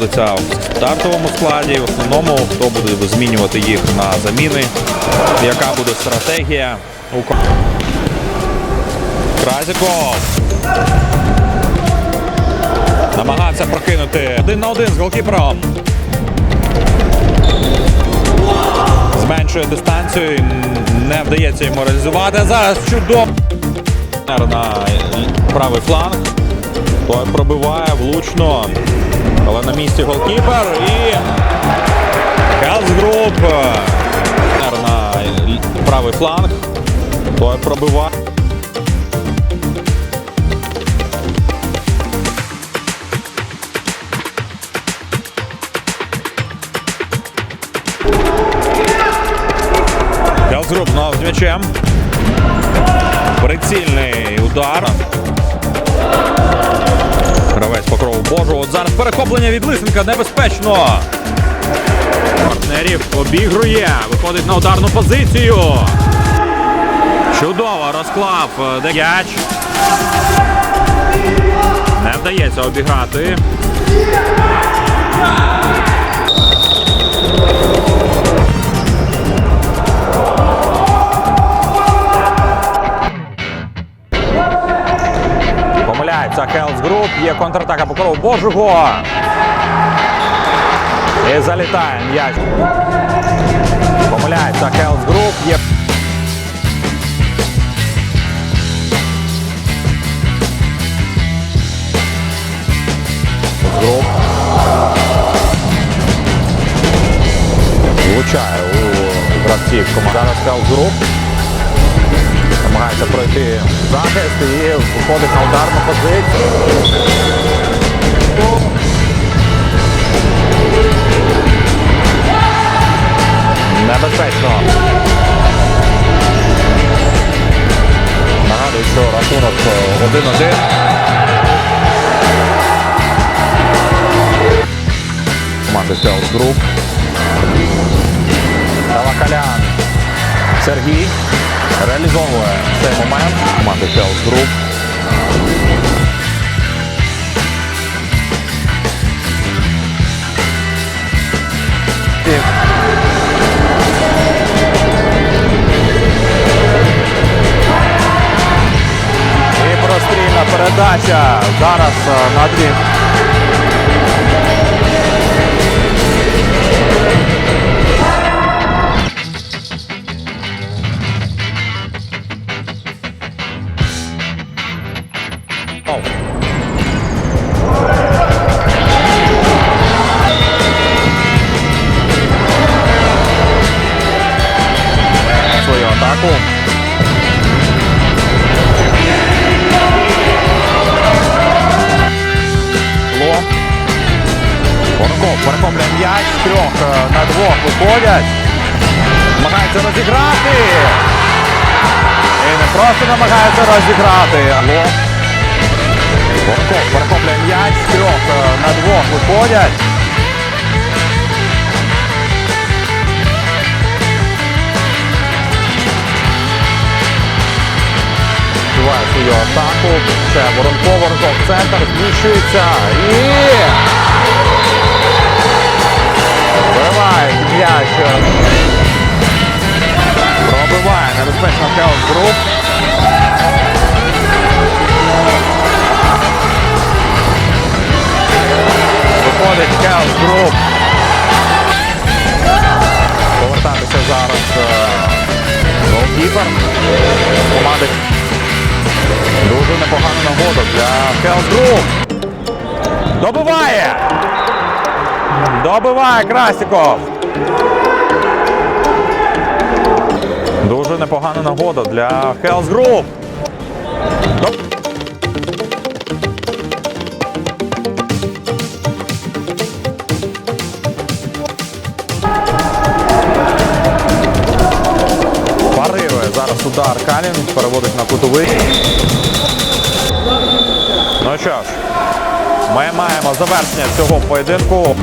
знаходиться в стартовому складі. В основному хто буде змінювати їх на заміни, яка буде стратегія у Кразіков. Намагався прокинути один на один з голкіпером. Зменшує дистанцію, не вдається йому реалізувати. Зараз чудово на правий фланг. Той пробиває влучно. Але на місці голкіпер і Хелс на правий фланг. Той пробиває. Хелсгруп знов з м'ячем. Прицільний удар. Божу. От зараз перехоплення від Лисенка небезпечно. Партнерів обігрує. Виходить на ударну позицію. Чудово розклав е. Не вдається обіграти. Помиляється Хелс Груп. Є контратака покрову Божого. І залітає м'яч. Помиляється Хелс Груп. Є. Влучає у гравців команди. Зараз Хелс Груп. Намагається пройти захист і виходить на ударну позицію. Небезпечно. Нагадую, що рахунок е, 1-1. Команди Селс Груп. Талакалян. Сергій реалізовує цей момент. Команди Селс Груп. І прострільна передача. Зараз е, на дві. На двох виходять. Намагається розіграти. І не просто намагається розіграти. Ло. Воронков перехоплює м'яч. З трьох е, на двох виходять. Відбиває свою атаку. Ще Воронков, Воронков центр, зміщується і вбиває м'яч. Пробиває небезпечно Хелс Груп. Виходить Хелс Груп. Повертатися зараз е, голкіпер команди Дуже непогана нагода для Хелс Груп. Добиває Красіков. Дуже непогана нагода для Хелс Груп. Парирує зараз удар Калін, переводить на кутовий. Ну що ж, ми маємо завершення цього поєдинку.